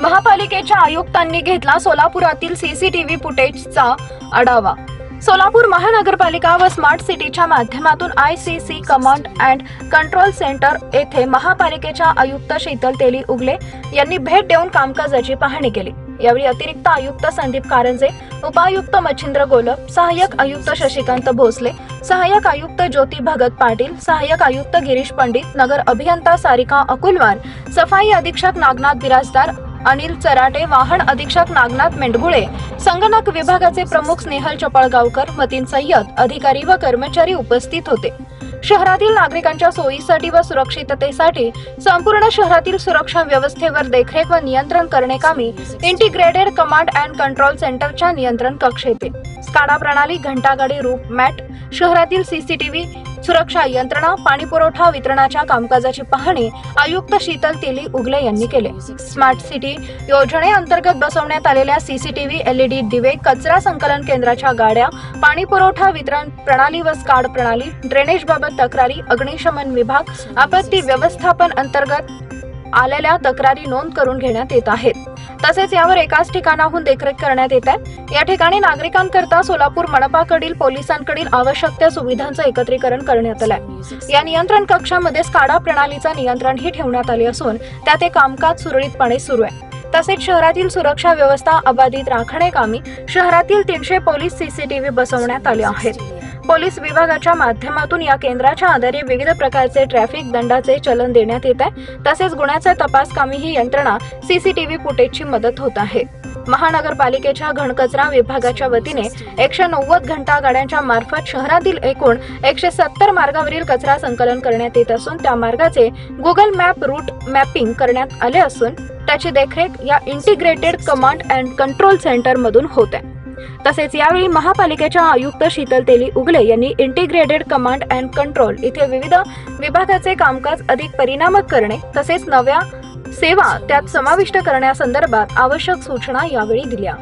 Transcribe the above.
महापालिकेच्या आयुक्तांनी घेतला सोलापुरातील सीसीटीव्ही फुटेजचा आढावा. सोलापूर महानगरपालिका व स्मार्ट सिटीच्या माध्यमातून I C C command and control centre येथे महापालिकेच्या आयुक्त शीतल तेली उगले यांनी भेट देऊन कामकाजाची पाहणी केली. यावेळी अतिरिक्त आयुक्त संदीप कारंजे उपायुक्त मच्छिंद्र गोलप सहाय्यक आयुक्त शशिकांत भोसले सहाय्यक आयुक्त ज्योती भगत पाटील सहाय्यक आयुक्त गिरीश पंडित नगर अभियंता सारिका अकुलवार सफाई अधीक्षक नागनाथ बिराजदार अनिल चराटे वाहन अधीक्षक नागनाथ मेंढगुळे संगणक विभागाचे प्रमुख स्नेहल चपळगावकर मतीन सय्यद अधिकारी व कर्मचारी उपस्थित होते. शहरातील नागरिकांच्या सोयीसाठी व सुरक्षिततेसाठी संपूर्ण शहरातील सुरक्षा व्यवस्थेवर देखरेख व नियंत्रण करणे कामी इंटिग्रेटेड कमांड अँड कंट्रोल सेंटरच्या नियंत्रण कक्ष येते. स्काडा प्रणाली घंटागाडी रूप मॅट शहरातील सीसीटीव्ही सुरक्षा यंत्रणा पाणी पुरवठा वितरणाच्या कामकाजाची पाहणी आयुक्त शीतल तेली उगले यांनी केले. स्मार्ट सिटी योजनेअंतर्गत बसवण्यात आलेल्या सीसीटीव्ही एलईडी दिवे कचरा संकलन केंद्राच्या गाड्या पाणी पुरवठा वितरण प्रणाली व स्काड प्रणाली ड्रेनेज बाबत तक्रारी अग्निशमन विभाग आपत्ती व्यवस्थापन अंतर्गत आलेल्या तक्रारी नोंद करून घेण्यात येत आहेत. तसेच यावर एकाच ठिकाणाहून देखरेख करण्यात येत आहे. या ठिकाणी नागरिकांकरता सोलापूर मनपाकडील पोलिसांकडील आवश्यक त्या सुविधांचं एकत्रीकरण करण्यात आलंय. या नियंत्रण कक्षामध्ये स्काडा प्रणालीचं नियंत्रणही ठेवण्यात आले असून त्यात हे कामकाज सुरळीतपणे सुरू आहे. तसेच शहरातील सुरक्षा व्यवस्था अबाधित राखणे कामी शहरातील तीनशे पोलीस सीसीटीव्ही बसवण्यात आले आहेत. पोलीस विभागाच्या माध्यमातून या केंद्राच्या आधारे विविध प्रकारचे ट्रॅफिक दंडाचे चलन देण्यात येत आहे. तसेच गुन्ह्याचा तपास कामी ही यंत्रणा सीसीटीव्ही फुटेजची मदत होत आहे. महानगरपालिकेच्या घनकचरा विभागाच्या वतीने एकशे नव्वद घंटा गाड्यांच्या मार्फत शहरातील एकूण एकशे सत्तर मार्गावरील कचरा संकलन करण्यात येत असून त्या मार्गाचे गुगल मॅप रूट मॅपिंग करण्यात आले असून त्याची देखरेख या integrated command and control centre मधून होत आहे. तसेच यावेळी महापालिकेच्या आयुक्त शीतल तेली उगले यांनी इंटिग्रेटेड कमांड अँड कंट्रोल इथे विविध विभागाचे कामकाज अधिक परिणामक करणे तसेच नव्या सेवा त्यात समाविष्ट करण्यासंदर्भात आवश्यक सूचना यावेळी दिल्या.